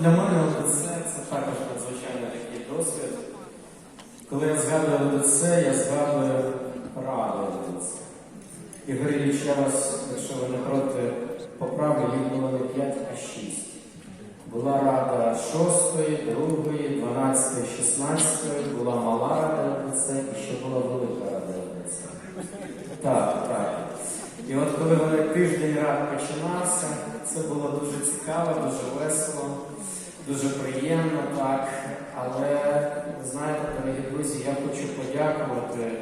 для мене ОДЦ це також надзвичайно такий досвід. Коли я згадую ОДЦ, я згадую раду ОДЦ. Ігор Ілліч, я вас, якщо ви не проти поправлю, їх було не 5, а 6. Була рада 6, 2, 12, 16, була мала рада ОДЦ і ще була велика рада ОДЦ. Так. І от коли вони тиждень рад починався, це було дуже цікаво, дуже весело, дуже приємно, так. Але знаєте, дорогі друзі, я хочу подякувати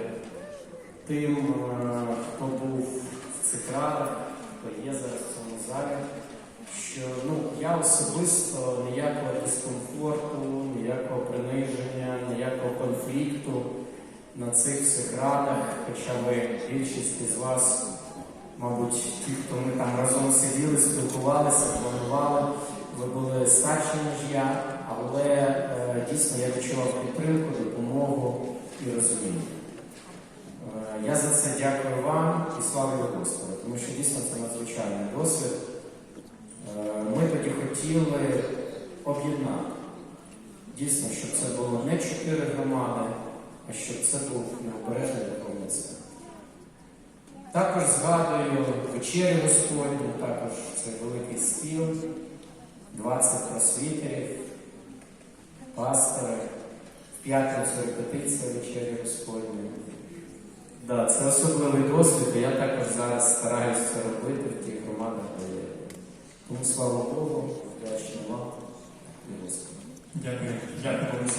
тим, е, хто був в цих радах, хто є зараз в цьому залі. Що ну я особисто ніякого дискомфорту, ніякого приниження, ніякого конфлікту на цих всіх радах, хоча ви більшість із вас, мабуть, ті, хто ми там разом сиділи, спілкувалися, планували, ви були старші, ніж я, але е, дійсно я відчував підтримку, допомогу і розуміння. Е, Я за це дякую вам і славлю Господа, тому що дійсно це надзвичайний досвід. Е, Ми тоді хотіли об'єднати. Дійсно, щоб це було не чотири громади, а щоб це був необережний Центр. Також згадую вечерю Господню, також це великий стіл, 20 просвітерів, пастори, в п'ятницю репетиція вечері Господньої. Да, це особливий досвід, і я також зараз стараюся це робити в тих громадах, де є. Тому слава Богу, вдячний вам і Господу. Дякую. Дякую.